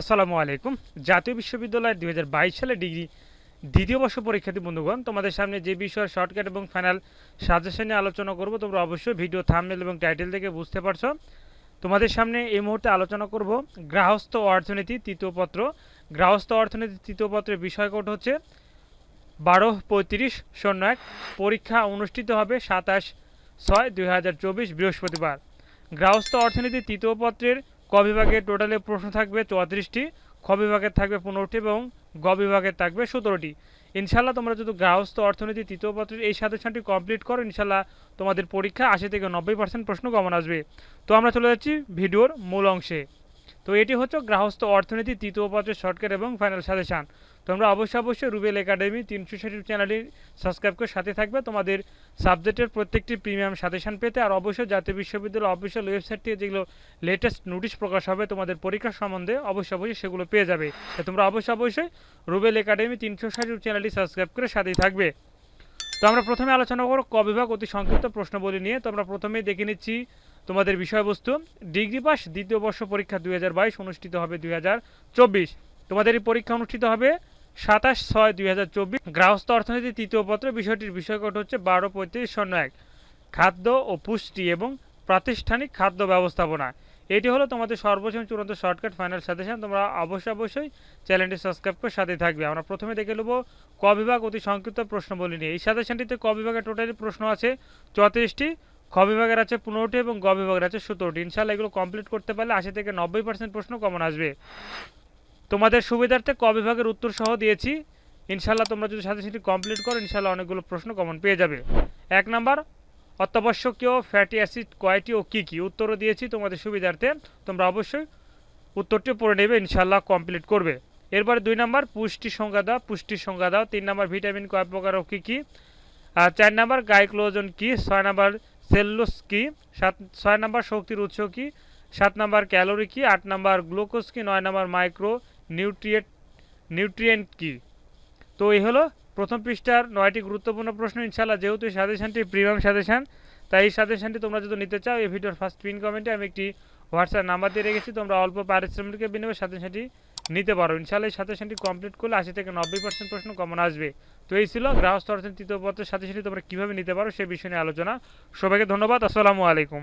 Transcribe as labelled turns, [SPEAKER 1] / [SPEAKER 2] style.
[SPEAKER 1] আসসালামু আলাইকুম। জাতীয় বিশ্ববিদ্যালয়ের দুই সালে ডিগ্রি দ্বিতীয় বর্ষ পরীক্ষার্থী বন্ধুগণ, তোমাদের সামনে যে বিষয়ের শর্টকাট এবং ফাইনাল সাজেশন নিয়ে আলোচনা করব, তোমরা অবশ্যই ভিডিও থামনেল এবং টাইটেল থেকে বুঝতে পারছ। তোমাদের সামনে এই মুহূর্তে আলোচনা করব গ্রাহস্থ অর্থনীতি তৃতীয় পত্র। গ্রাহস্থ অর্থনীতি তৃতীয় পত্রের বিষয় কোড হচ্ছে বারো পঁয়ত্রিশ শূন্য এক। পরীক্ষা অনুষ্ঠিত হবে সাতাশ ছয় দুই বৃহস্পতিবার। গ্রাহস্থ অর্থনীতি তৃতীয় পত্রের ক বিভাগে টোটালে প্রশ্ন থাকবে চৌত্রিশটি, খ বিভাগের থাকবে পনেরোটি এবং গ বিভাগের থাকবে সতেরোটি। ইনশাল্লাহ তোমরা যদি গার্হস্থ অর্থনীতি তৃতীয় পত্রের এই সাজেশনটি কমপ্লিট করো ইনশাল্লাহ তোমাদের পরীক্ষা আশি থেকে নব্বই পার্সেন্ট প্রশ্ন কমন আসবে। তো আমরা চলে যাচ্ছি ভিডিওর মূল অংশে। তো এটি হচ্ছে গ্রাহস্থ অর্থনীতি তৃতীয় পত্রের শর্টকাট এবং ফাইনাল সাজেশন। তোমরা অবশ্যই অবশ্যই রুবেল একাডেমি তিনশো ষাট চ্যানেলটি সাবস্ক্রাইব করে সাথে থাকবে। তোমাদের সাবজেক্টের প্রত্যেকটি প্রিমিয়াম সাজেশন পেতে আর অবশ্যই জাতীয় বিশ্ববিদ্যালয় অফিসিয়াল ওয়েবসাইট থেকে যেগুলো লেটেস্ট নোটিশ প্রকাশ হবে, তোমাদের পরীক্ষার সম্বন্ধে অবশ্যই অবশ্যই সেগুলো পেয়ে যাবে। তোমরা অবশ্যই অবশ্যই রুবেল একাডেমি তিনশো ষাট চ্যানেলটি সাবস্ক্রাইব করে সাথেই থাকবে। তো আমরা প্রথমে আলোচনা করো ক বিভাগ অতি সংক্ষিপ্ত প্রশ্নবলী নিয়ে। তো আমরা প্রথমেই দেখে নিচ্ছি তোমাদের বিষয়বস্তু, ডিগ্রি পাস দ্বিতীয় বর্ষ পরীক্ষা দুই হাজার বাইশ অনুষ্ঠিত হবে দুই হাজার চব্বিশ। তোমাদের এই পরীক্ষা অনুষ্ঠিত হবে সাতাশ ছয় দুই হাজার চব্বিশ। গ্রাহস্থ অর্থনীতি তৃতীয় পত্র বিষয়টির বিষয়কট হচ্ছে বারো পঁয়ত্রিশ শূন্য এক। খাদ্য ও পুষ্টি এবং প্রাতিষ্ঠানিক খাদ্য ব্যবস্থাপনা। এটি হলো তোমাদের সর্বশেষ চূড়ান্ত শর্টকাট ফাইনাল সাজেশন। তোমরা অবশ্যই অবশ্যই চ্যানেলটি সাবস্ক্রাইব করে সাথে থাকবে। আমরা প্রথমে দেখে নেব ক বিভাগ অতি সংক্ষিপ্ত প্রশ্নবলী নিয়ে। এই সাজেশনটিতে ক বিভাগের টোটালি প্রশ্ন আছে চৌত্রিশটি। খ বিভাগের আছে পনেরোটি এবং গ বিভাগের আছে সতেরোটি। ইনশাল্লাহ এগুলো কমপ্লিট করতে পারলে আশি থেকে নব্বই পার্সেন্ট প্রশ্ন কমন আসবে। তোমাদের সুবিধার্থে ক বিভাগের উত্তর সহ দিয়েছি। ইনশাল্লাহ তোমরা যদি সাথে সাথে কমপ্লিট করো ইনশাল্লাহ অনেকগুলো প্রশ্ন কমন পেয়ে যাবে। এক নাম্বার, অত্যাবশ্যকীয় ফ্যাটি অ্যাসিড কয়টি ও কী কী? উত্তরও দিয়েছি তোমাদের সুবিধার্থে। তোমরা অবশ্যই উত্তরটি পড়ে নেবে ইনশাল্লাহ কমপ্লিট করবে। এরপরে দুই নাম্বার, পুষ্টি সংজ্ঞা দাও পুষ্টির সংজ্ঞা দাও। তিন নাম্বার, ভিটামিন কয় প্রকার ও কী কী? আর চার নাম্বার, গাইক্লোজন কী? ছয় নাম্বার সেলুলোস কী সাত, ছয় নাম্বার শক্তির উৎস কি? সাত নম্বর ক্যালোরি কি? আট নাম্বার গ্লুকোজ কি? নয় নাম্বার মাইক্রো নিউট্রিয়েন্ট নিউট্রিয়েন্ট কি? তো এই হলো প্রথম পৃষ্ঠার নয়টি গুরুত্বপূর্ণ প্রশ্ন ইনশাল্লাহ যেহেতু এই সাজেশনটি প্রিমিয়াম সাজেশন, তাই এই সাজেশনটি তোমরা যদি নিতে চাও, এই ভিডিওর ফার্স্ট পিন কমেন্টে আমি একটি হোয়াটসঅ্যাপ নাম্বার দিয়ে রেখেছি। তোমরা অল্প পারিশ্রমিকের বিনিময়ে সাজেশনটি নিতে পারো। ইনশাল্লাহ এই সাজেশনটি কমপ্লিট করলে আশি থেকে নব্বই পার্সেন্ট প্রশ্ন কমন আসবে। তো এই ছিল গ্রাহস্থ অর্থনীতি তৃতীয় পত্রের সাজেশনটি তোমরা কীভাবে নিতে পারো সে বিষয় নিয়ে আলোচনা। সবাইকে ধন্যবাদ, আসসালামু আলাইকুম।